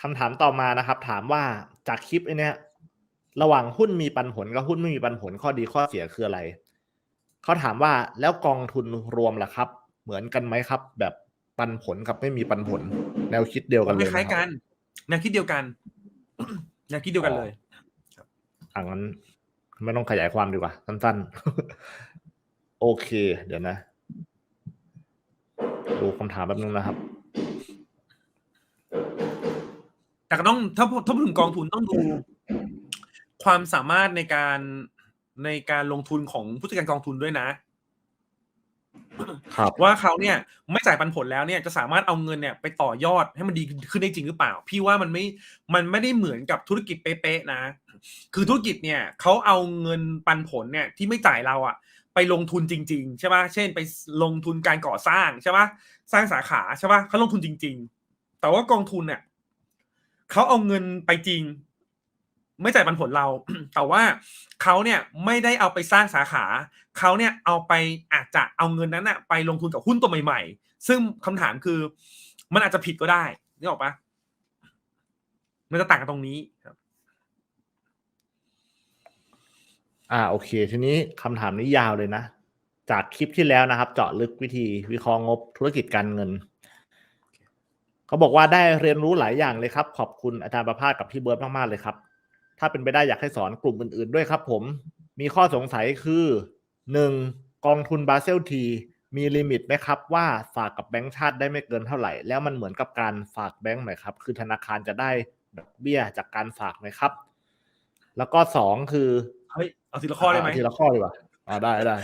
คำถามต่อมานะครับ ถามว่าจากคลิปไอ้เนี้ยระหว่างหุ้นมีปันผลกับหุ้นไม่มีปันผลข้อดีข้อเสียคืออะไรเขาถามว่าแล้วกองทุนรวมล่ะครับ เหมือนกันไหมครับ แบบปันผลกับไม่มีปันผล แนวคิดเดียวกันเลยคล้ายๆกัน แนวคิดเดียวกัน แนวคิดเดียวกันเลยอ่างั้นไม่ต้องขยายความดีกว่าสั้นๆ โอเค เดี๋ยวนะ ดูคำถามแป๊บนึงนะครับ แต่ก็ต้องถ้าถ้าพูดถึงกองทุนต้องดู ความสามารถในการในการลงทุนของผู้จัดการกองทุนด้วยนะ ครับ ว่าเขาเนี่ย ไม่จ่ายปันผลแล้วเนี่ยจะสามารถเอาเงินเนี่ย ไปต่อยอดให้มันดีขึ้นได้จริงหรือเปล่า พี่ว่ามันไม่มันไม่ได้เหมือนกับธุรกิจเป๊ะๆนะ คือธุรกิจเนี่ยเขาเอาเงินปันผลเนี่ย ที่ไม่จ่ายเราอะไปลงทุนจริง ๆ ใช่ปะเช่น ไปลงทุนการก่อสร้างใช่ปะสร้างสาขาใช่ปะเขาลงทุนจริง ๆ แต่ว่ากองทุนเนี่ย เขาเอาเงินไปจริง ไม่จ่ายปันผลเรา แต่ว่าเขาเนี่ยไม่ได้เอาไปสร้างสาขาเขาเนี่ยเอาไปอาจจะเอาเงินนั้นอะไปลงทุนกับหุ้นตัวใหม่ ๆ ซึ่งคำถามคือมันอาจจะผิดก็ได้นึกออกปะมันจะต่างกันตรงนี้ครับ อ่าโอเค ทีนี้คำถามนี้ยาวเลยนะ จากคลิปที่แล้วนะครับ เจาะลึกวิธีวิเคราะห์งบธุรกิจการเงิน เขาบอกว่าได้เรียนรู้หลายอย่างเลยครับ ขอบคุณอาจารย์ประภาสกับพี่เบิร์ดมากๆเลยครับ ถ้าเป็นไปได้อยากให้สอนกลุ่มอื่นๆด้วยครับ ผม มีข้อสงสัยคือหนึ่งกองทุนบาเซลทีมีลิมิตไหมครับ ว่าฝากกับแบงก์ชาติได้ไม่เกินเท่าไหร่ แล้วมันเหมือนกับการฝากแบงก์ไหมครับ คือธนาคารจะได้ดอกเบี้ยจากการฝากไหมครับ แล้วก็สองคือเฮ้ยเอาทีละข้อได้ไหมาทีละข้อดีกว่าอ่าได้ได้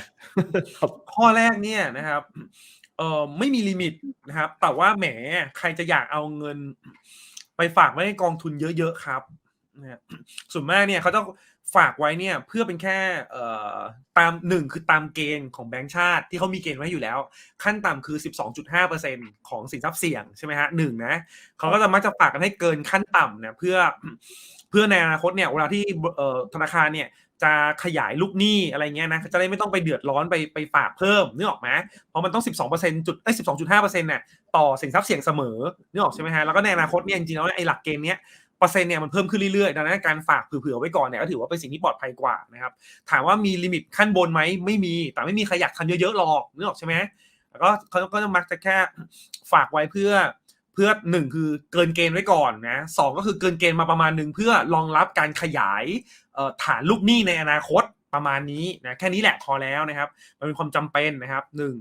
ครับข้อแรกเนี่ยนะครับ เอ่อไม่มีลิมิตนะครับ แต่ว่าแหมใครจะอยากเอาเงิน ไปฝากไว้ในกองทุนเยอะๆครับนะส่วนมากเนี่ยเขาจะฝากไว้เนี่ยเพื่อเป็นแค่เอ่อตามหนึ่งคือตามเกณฑ์ของแบงก์ชาติที่เขามีเกณฑ์ไว้อยู่แล้ว ขั้นต่ำคือ 12.5%ของสินทรัพย์เสี่ยงใช่ไหมฮะหนึ่งนะเขาก็จะมักจะฝากกันให้เกินขั้นต่ำเนี่ยเพื่อเพื่อในอนาคตเนี่ยเวลาที่เอ่อธนาคารเนี่ย จะขยายลูกหนี้อะไรเงี้ยนะจะได้ไม่ต้องไปเดือดร้อนไปไปฝากเพิ่มนึกออกไหมเพราะมันต้อง 12%จุดไอ้สิบสองจุดห้าเปอร์เซ็นต์เนี่ยต่อสินทรัพย์เสี่ยงเสมอนึกออกใช่ไหมฮะแล้วก็ในอนาคตเนี่ยจริงๆแล้วไอ้หลักเกณฑ์เนี้ยเปอร์เซ็นต์เนี่ยมันเพิ่มขึ้นเรื่อยๆดังนั้นการฝากเผื่อๆไว้ก่อนเนี่ยก็ถือว่าเป็นสิ่งที่ปลอดภัยกว่านะครับถามว่ามีลิมิตขั้นบนไหมไม่มี แต่ไม่มีใครอยากทำเยอะๆหรอกนึกออกใช่ไหมแล้วก็เขาก็มักจะแค่ฝากไว้เพื่อ เพื่อหนึ่งคือเกินเกณฑ์ไว้ก่อนนะสองก็คือเกินเกณฑ์มาประมาณหนึ่งเพื่อรองรับการขยายฐานลูกหนี้ในอนาคตประมาณนี้นะแค่นี้แหละพอแล้วนะครับ มันเป็นความจำเป็นนะครับหนึ่ง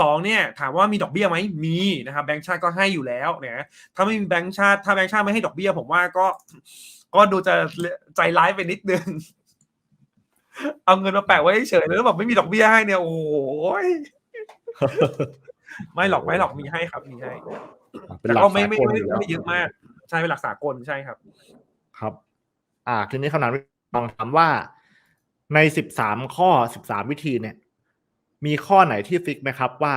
สองเนี่ยถามว่ามีดอกเบี้ยไหมมีนะครับแบงก์ชาติก็ให้อยู่แล้วนะถ้าไม่มีแบงก์ชาติถ้าแบงก์ชาติไม่ให้ดอกเบี้ย ผมว่าก็ก็ดูจะใจร้ายไปนิดนึงเอาเงินมาแปะไว้เฉยๆแล้วแบบไม่มีดอกเบี้ยให้เนี่ยโอ้ย ไม่หรอกไม่หรอกมีให้ครับมีให้เป็นแต่หลักก็ไม่สาไม่กลไม่อยู่แล้วไม่เยอะมาก ใช่เป็นหลักสากลใช่ครับ ครับ อ่าทีนี้คำถามลองถามว่าในสิบสามข้อสิบสามวิธีเนี่ย มีข้อไหนที่ฟิกไหมครับ ว่า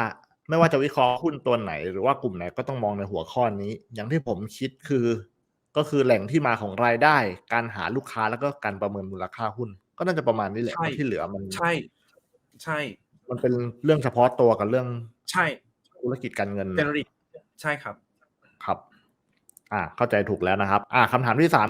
ไม่ว่าจะวิเคราะห์หุ้นตัวไหน หรือว่ากลุ่มไหนก็ต้องมองในหัวข้อนี้ อย่างที่ผมคิดคือ ก็คือแหล่งที่มาของรายได้ การหาลูกค้าแล้วก็การประเมินมูลค่าหุ้น ก็น่าจะประมาณนี้แหละใช่ที่เหลือมันใช่ ใช่ มันเป็นเรื่องเฉพาะตัวกับเรื่อง ใช่ ธุรกิจการเงินเจเนริกใช่ครับ ครับ อ่าเข้าใจถูกแล้วนะครับ อ่าคำถามที่สาม